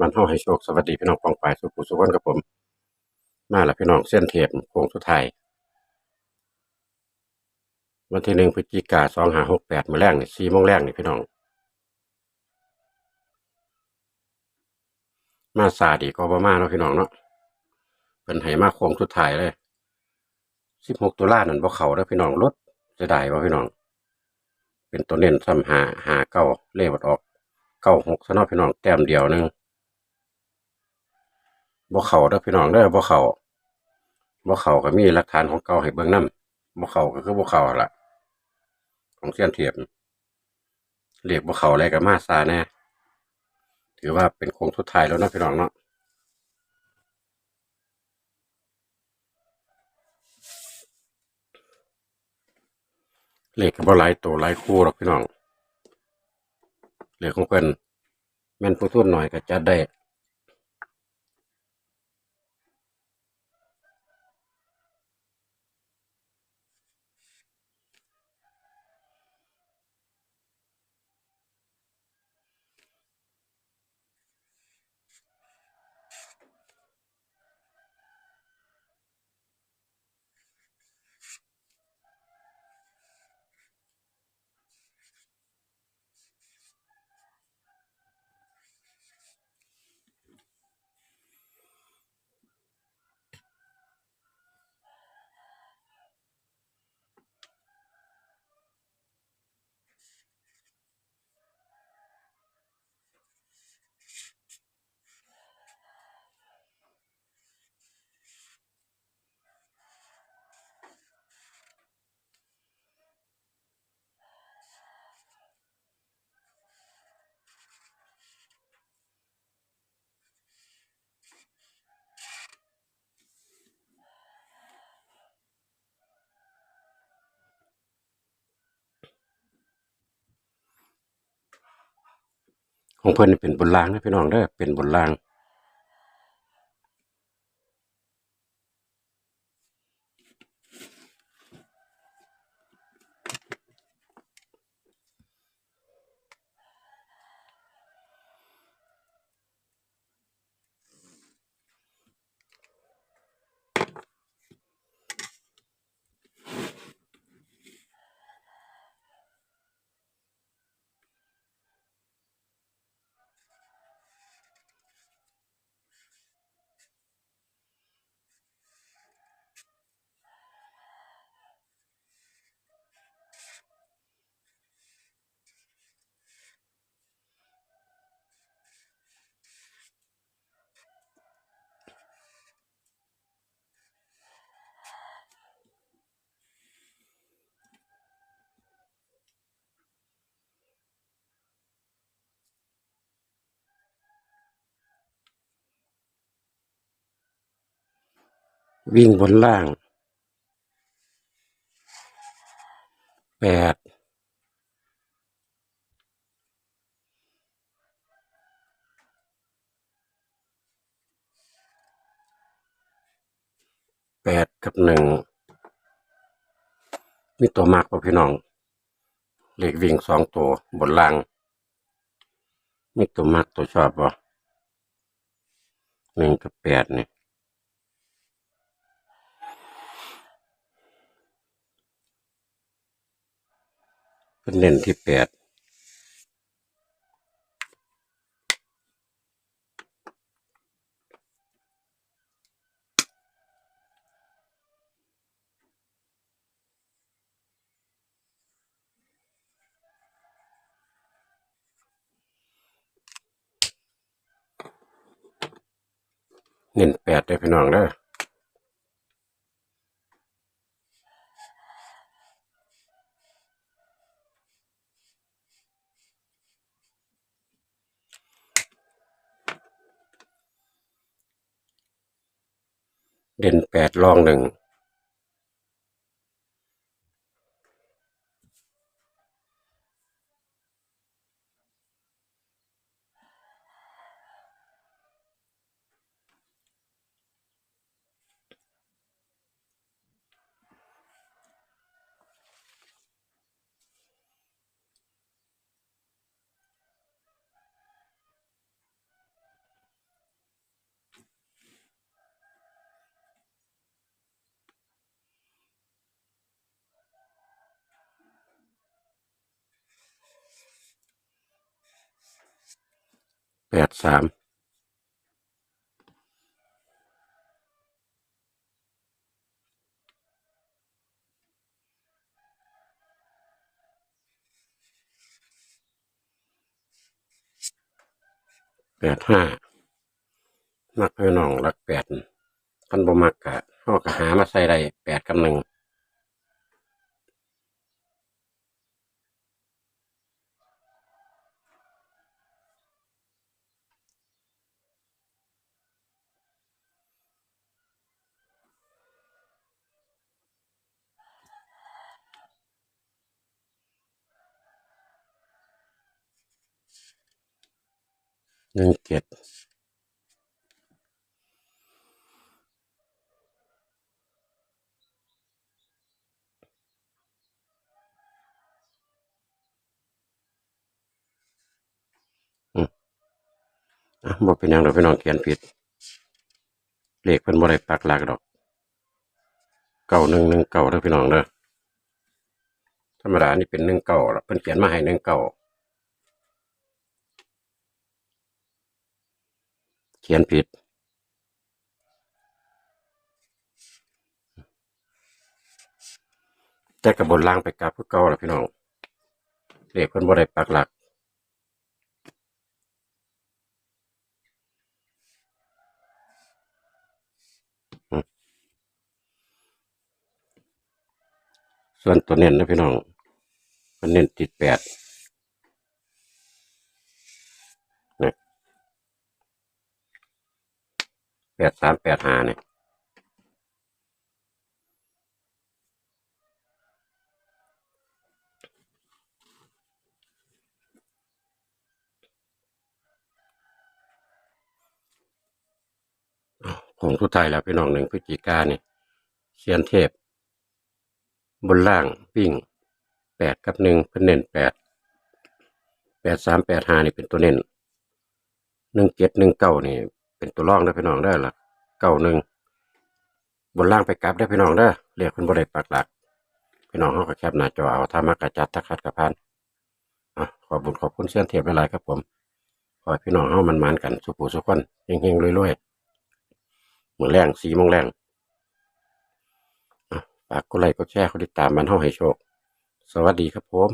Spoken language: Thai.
มันเฮาให้โชคสวัสดีพี่น้องปองปายสุขุสุขคนกับผม มาแล้วพี่น้องเส้นเทปโค้งสุดท้ายวันที่หนึ่งพฤศจิกาสองห้าหกแปดมือแรกนี่สี่โมงแรกนี่พี่น้อง มาซาดีก็บ่มาเนาะพี่น้องเนาะเป็นให้มาโค้งสุดท้ายเลยสิบหกตุลานั่นบ่เขาเด้อพี่น้องรถจะได้บ่พี่น้อง เป็นตัวเน้นซ้ำหาหาเก้าเลขบัดออกเก้าหกซะเนาะพี่น้องแต้มเดียวหนึง บ่เข้าเด้อพี่น้องเด้อบ่เข้าบ่เข้าก็มีหลักฐานของเก่าให้เบิ่งนํบ่เข้าก็คือบ่เข้าหั่นล่ะ ของเสี้ยนเทียบเรียกบ่เข้าอะไรก็มาซาแน่ถือว่าเป็นโค้งสุดท้ายแล้วนะพี่น้องเนาะเลขก็บ่หลายตัวหลายคู่หรอกพี่น้องเลขของเพิ่นแม่นผู้ทุนหน่อยก็จัดได้ ของเพิ่นนี่เป็นบนรางนะพี่น้องเด้อเป็นบนราง วิ่งบนล่างแปดแปดกับหนึ่งมีตัวมากป่ะพี่น้อง เลขวิ่งสองตัวบนล่าง มีตัวมากตัวชอบป่ะหนึ่งกับแปดเนี่ย เป็นเน้นที่แปดเน้นแปดได้พี่น้องเด้อ เด่นแปดรองหนึ่ง แปดสามแปดห้ามักเพี่น้องรักแปดคันบ่มักกะเขาก็หามาใส่ได้แปดกับหนึ่ง หนึ่งเจ็ดอืมอะบอกเป็นยังดอกพี่น้องเขียนผิด เลขเพิ่นบ่ได้ปักหลักดอก เก้าหนึ่งหนึ่งเก้าเด้อพี่น้องเด้อธรรมดานี่เป็นหนึ่งเก้าแล้วเพิ่นเขียนมาให้หนึ่งเก้า เขียนผิด แต่กระบนล่างไปกลับคือเก่าล้วพี่น้องเลขเพิ่นบ่ได้ปักหลัก ส่วนตัวเน้นนะพี่น้องเพิ่นเน้นติดแปดเนี่ย แปดสามแปดห้าเนี่ยของสุดท้ายแล้วพี่น้องหนึ่งพฤศจิกาเนี่ยเชียนเทพ บนล่างวิ่งแปดกับหนึ่งเพิ่นเน้นแปดแปดสามแปดห้านี่เป็นตัวเน้นหนึ่งเจ็ดหนึ่งเก้านี่ เป็นตัวร่องนะพี่น้องได้อละเก้าหนึ่งบนล่างไปกลับได้พี่น้องได้เรียกคนบริปักหลัก พี่น้องเขาก็แคบหน้าจอเอาถ้ามากระจัดทักคัดกระพันอะขอบุญขอบคุณเสียนเทียบหลายครับผมขอพี่น้องเฮามันมันกันสุขสุขคนเฮงๆรวยๆเหมือนแรงสีโมงแรงอะฝากกดไลค์กดแชร์กดติดตามมันเฮาให้โชค สวัสดีครับผม